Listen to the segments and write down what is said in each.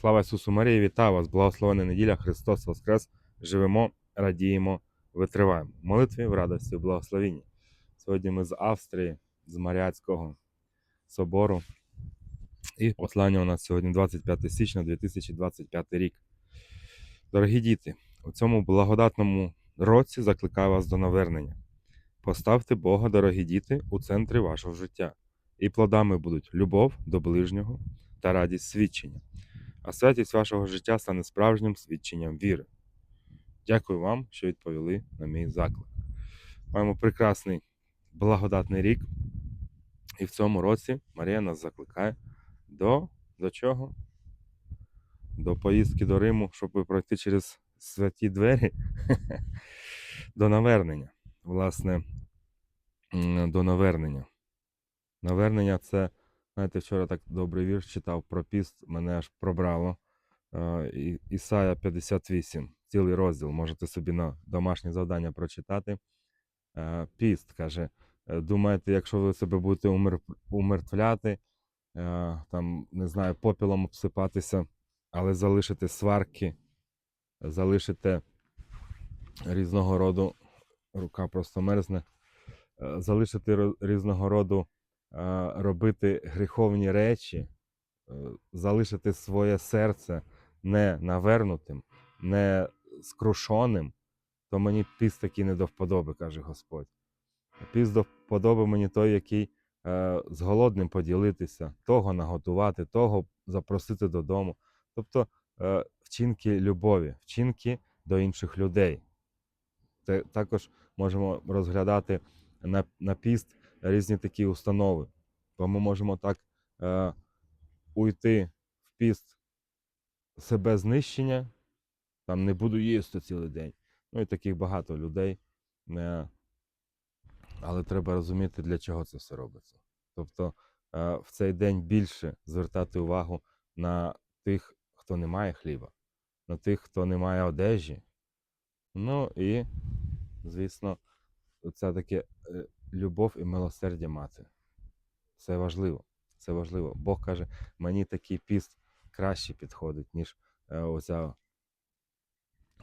Слава Ісусу Марії, вітаю вас! Благословена неділя, Христос Воскрес! Живемо, радіємо, витриваємо. В молитві в радості, в благословенні. Сьогодні ми з Австрії, з Маріатського собору. І послання у нас сьогодні 25 січня 2025 рік. Дорогі діти, у цьому благодатному році закликаю вас до навернення. Поставте Бога, дорогі діти, у центрі вашого життя, і плодами будуть любов до ближнього та радість свідчення. А святість вашого життя стане справжнім свідченням віри. Дякую вам, що відповіли на мій заклик. Маємо прекрасний благодатний рік, і в цьому році Марія нас закликає до, до чого? До поїздки до Риму, щоб пройти через святі двері до навернення. Власне, до навернення. Навернення це, знаєте, вчора так добрий вірш читав про піст, мене аж пробрало. Е, Ісая 58, цілий розділ. Можете собі на домашнє завдання прочитати. Е, Піст каже: е, думаєте, якщо ви себе будете умер... умертвляти, там, не знаю, попілом обсипатися, але залишите сварки, залишите різного роду, рука просто мерзне, залишити різного роду робити гріховні речі, е, залишити своє серце не навернутим, не скрушеним, то мені піст такий не до вподоби, каже Господь. Піст до вподоби мені той, який е, з голодним поділитися, того наготувати, того запросити додому. Тобто е, вчинки любові, вчинки до інших людей. Це також можемо розглядати на, на піст різні такі установи. Бо ми можемо так е, уйти в піст себе знищення, там не буду їсти цілий день. Ну і таких багато людей. Е, але треба розуміти, для чого це все робиться. Тобто е, в цей день більше звертати увагу на тих, хто не має хліба, на тих, хто не має одежі. Ну і, звісно, це таке е, любов і милосердя мати. Це важливо. Це важливо. Бог каже, мені такий піст краще підходить, ніж е, оця,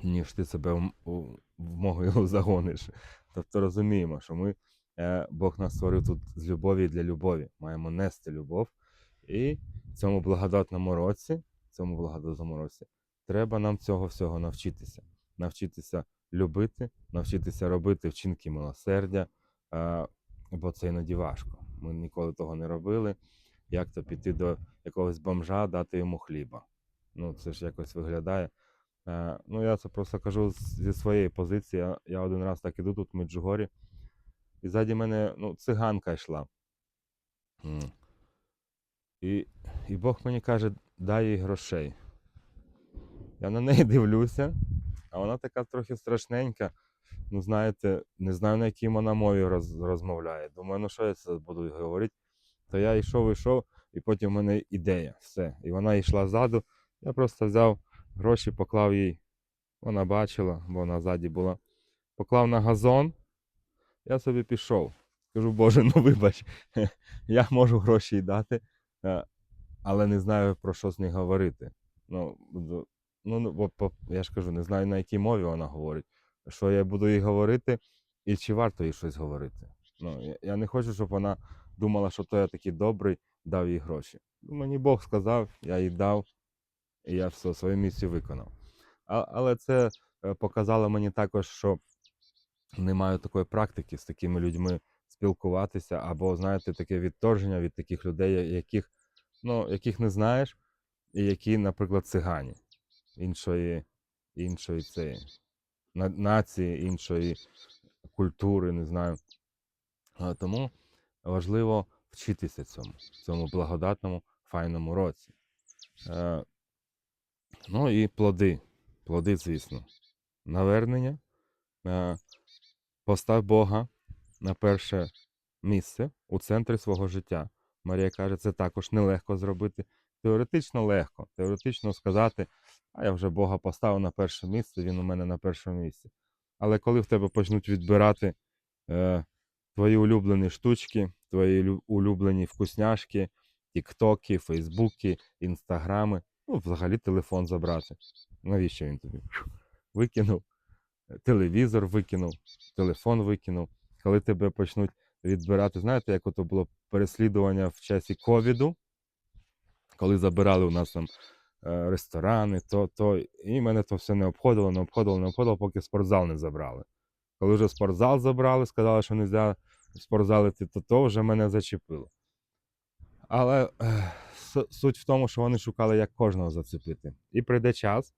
ніж ти себе в, в могилу загониш. Тобто розуміємо, що ми, е, Бог нас створив тут з любові для любові. Маємо нести любов. І в цьому благодатному році, цьому благодатному році, треба нам цього всього навчитися. Навчитися любити, навчитися робити вчинки милосердя, бо це іноді важко. Ми ніколи того не робили. Як то піти до якогось бомжа, дати йому хліба. Ну, це ж якось виглядає. Е, ну, я це просто кажу зі своєї позиції. Я один раз так іду тут в Меджугорі, і ззаді мене ну, циганка йшла. І, і Бог мені каже, дай їй грошей. Я на неї дивлюся, а вона така трохи страшненька. Ну, знаєте, не знаю, на якій вона мові роз, розмовляє. Думаю, ну що я це буду говорити. То я йшов, йшов, і потім в мене ідея. Все. І вона йшла ззаду. Я просто взяв гроші, поклав їй. Вона бачила, бо вона ззаді була. Поклав на газон, я собі пішов. Кажу, Боже, ну вибач, я можу гроші їй дати, е, але не знаю про що з них говорити. Ну, ну, ну я ж кажу, не знаю на якій мові вона говорить. Що я буду їй говорити, і чи варто їй щось говорити. Ну, я, не хочу, щоб вона думала, що то я такий добрий, дав їй гроші. Ну, Мені Бог сказав, я їй дав, і я все свою місію виконав. А, але це е, показало мені також, що не маю такої практики з такими людьми спілкуватися, або, знаєте, таке відторження від таких людей, яких, ну, яких не знаєш, і які, наприклад, цигані іншої, іншої цієї нації, іншої культури, не знаю. Тому важливо вчитися цьому, цьому благодатному, файному році. Е, ну і плоди. Плоди, звісно. Навернення. Е, постав Бога на перше місце у центрі свого життя. Марія каже, це також нелегко зробити. Теоретично легко. Теоретично сказати, а я вже Бога поставив на перше місце, він у мене на першому місці. Але коли в тебе почнуть відбирати е, твої улюблені штучки, твої улюблені вкусняшки, тіктоки, фейсбуки, інстаграми, Ну, взагалі телефон забрати. Навіщо він тобі? Викинув, телевізор викинув, телефон викинув. Коли тебе почнуть відбирати, знаєте, як ото було переслідування в часі ковіду, коли забирали у нас там е, ресторани, то, то, і мене то все не обходило, не обходило, не обходило, поки спортзал не забрали. Коли вже спортзал забрали, сказали, що не можна в спортзал іти, то то вже мене зачепило. Але суть в тому, що вони шукали, як кожного зацепити. І прийде час,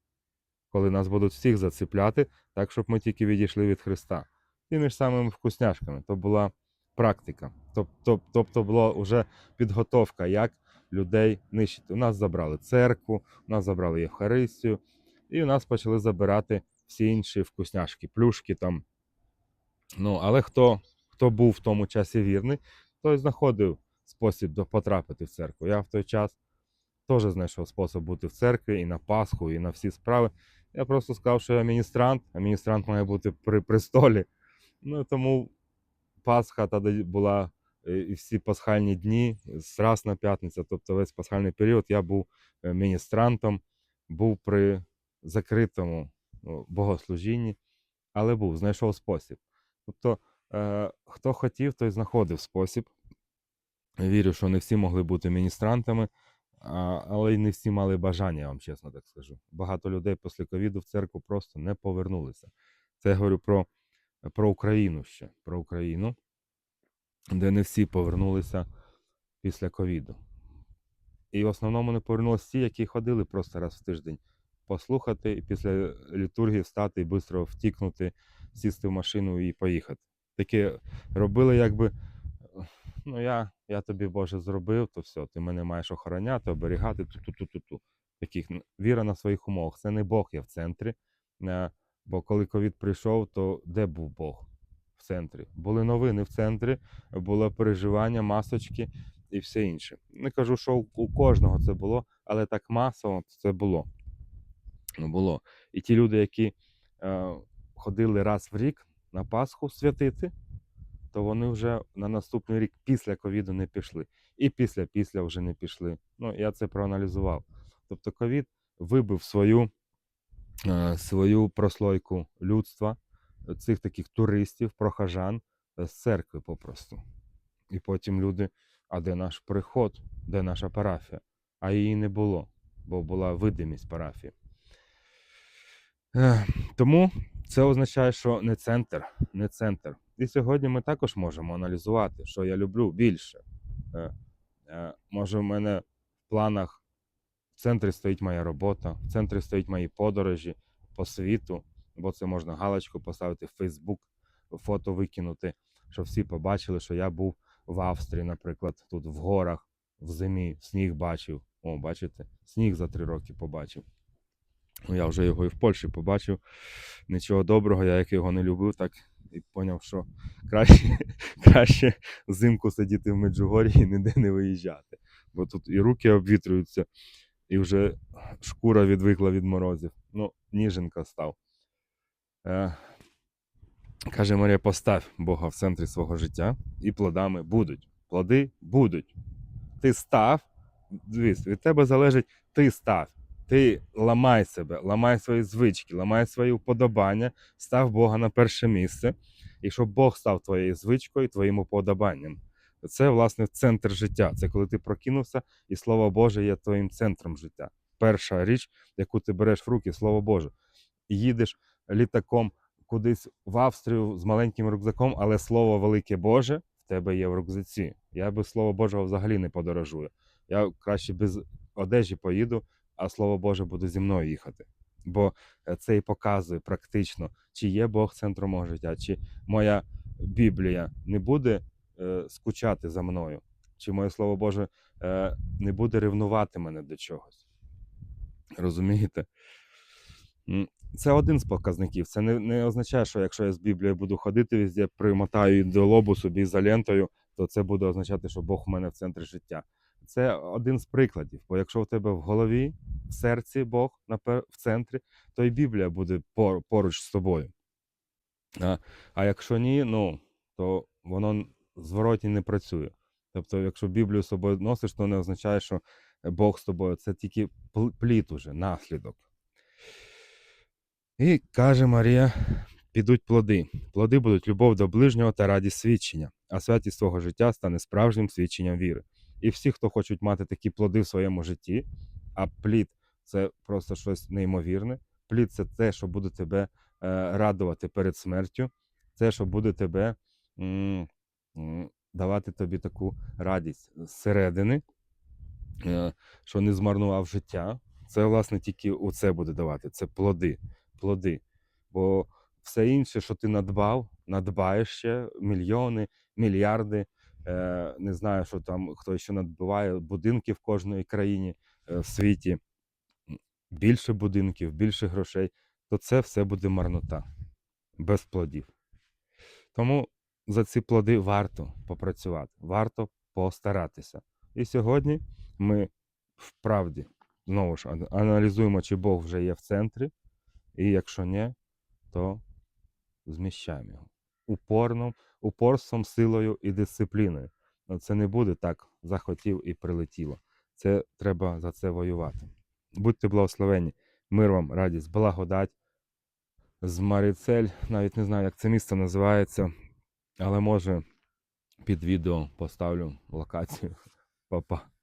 коли нас будуть всіх зацепляти, так, щоб ми тільки відійшли від Христа. Тими ж самими вкусняшками. То була практика. Тобто, тобто була вже підготовка, як людей нищити. У нас забрали церкву, у нас забрали Євхаристію, і у нас почали забирати всі інші вкусняшки, плюшки там. Ну, але хто, хто був в тому часі вірний, той знаходив спосіб потрапити в церкву. Я в той час теж знайшов спосіб бути в церкві і на Пасху, і на всі справи. Я просто сказав, що я міністрант, а міністрант має бути при престолі. Ну тому Пасха тоді була і всі пасхальні дні, з раз на п'ятниця, тобто весь пасхальний період, я був е, міністрантом, був при закритому ну, богослужінні, але був, знайшов спосіб. Тобто, е, хто хотів, той знаходив спосіб. Вірю, що не всі могли бути міністрантами, але й не всі мали бажання, я вам чесно так скажу. Багато людей після ковіду в церкву просто не повернулися. Це я говорю про, про Україну ще, про Україну, де не всі повернулися після ковіду. І в основному не повернулися ті, які ходили просто раз в тиждень послухати, і після літургії встати і швидко втікнути, сісти в машину і поїхати. Таке робили, якби. Ну, я, я тобі, Боже, зробив, то все, ти мене маєш охороняти, оберігати, ту-ту-ту-ту-ту. Таких віра на своїх умовах. Це не Бог є в центрі. Е, Бо коли ковід прийшов, то де був Бог? В центрі. Були новини в центрі, було переживання, масочки і все інше. Не кажу, що у- кожного це було, але так масово це було. Ну, було. І ті люди, які е, ходили раз в рік на Пасху святити, то вони вже на наступний рік після ковіду не пішли. І після після вже не пішли. Ну, я це проаналізував. Тобто ковід вибив свою, е, свою прослойку людства, цих таких туристів, прохожан е, з церкви попросту. І потім люди, а де наш приход, де наша парафія? А її не було, бо була видимість парафії. Тому це означає, що не центр, не центр. І сьогодні ми також можемо аналізувати, що я люблю більше. Е, е, Може, в мене в планах в центрі стоїть моя робота, в центрі стоїть мої подорожі по світу, бо це можна галочку поставити в Фейсбук, фото викинути, щоб всі побачили, що я був в Австрії, наприклад, тут в горах, в зимі, сніг бачив. О, бачите, сніг за три роки побачив. Ну, я вже його і в Польщі побачив. Нічого доброго, я як його не любив, так і зрозумів, що краще, краще взимку сидіти в Меджугорі і ніде не виїжджати. Бо тут і руки обвітрюються, і вже шкура відвикла від морозів. Ну, ніженка став. Е, каже Марія, постав Бога в центрі свого життя, і плодами будуть. Плоди будуть. Ти став, дивись, від тебе залежить, ти став. Ти ламай себе, ламай свої звички, ламай свої вподобання, став Бога на перше місце, і щоб Бог став твоєю звичкою, твоїм уподобанням. Це, власне, центр життя. Це коли ти прокинувся, і Слово Боже є твоїм центром життя. Перша річ, яку ти береш в руки, Слово Боже. І їдеш літаком кудись в Австрію з маленьким рюкзаком, але Слово Велике Боже в тебе є в рюкзаці. Я без Слова Божого взагалі не подорожую. Я краще без одежі поїду, а Слово Боже буде зі мною їхати. Бо е, це і показує практично, чи є Бог центром мого життя, чи моя Біблія не буде е, скучати за мною, чи моє Слово Боже е, не буде ревнувати мене до чогось. Розумієте? Це один з показників. Це не, не означає, що якщо я з Біблією буду ходити везде, примотаю до лобу собі ізолентою, то це буде означати, що Бог у мене в центрі життя. Це один з прикладів. Бо якщо у тебе в голові, в серці Бог в центрі, то і Біблія буде поруч з тобою. А, а якщо ні, ну то воно зворотні не працює. Тобто, якщо Біблію з собою носиш, то не означає, що Бог з тобою, це тільки пл- плід уже, наслідок. І каже Марія: підуть плоди. Плоди будуть любов до ближнього та радість свідчення, а святість свого життя стане справжнім свідченням віри. І всі, хто хочуть мати такі плоди в своєму житті, а плід це просто щось неймовірне. Плід це те, що буде тебе е, радувати перед смертю, це, що буде тебе давати тобі таку радість зсередини, е, що не змарнував життя. Це, власне, тільки у це буде давати. Це плоди. Плоди. Бо все інше, що ти надбав, надбаєш ще мільйони, мільярди. Е, не знаю, що там хто ще надбиває будинки в кожної країні е, в світі, більше будинків, більше грошей, то це все буде марнота без плодів. Тому за ці плоди варто попрацювати, варто постаратися. І сьогодні ми вправді знову ж аналізуємо, чи Бог вже є в центрі, і якщо ні, то зміщаємо його упорно, упорством, силою і дисципліною. Ну, Це не буде так захотів і прилетіло. Це треба за це воювати. Будьте благословені, мир вам, радість, благодать. З Марицель, навіть не знаю, як це місто називається, але може під відео поставлю локацію. Па-па.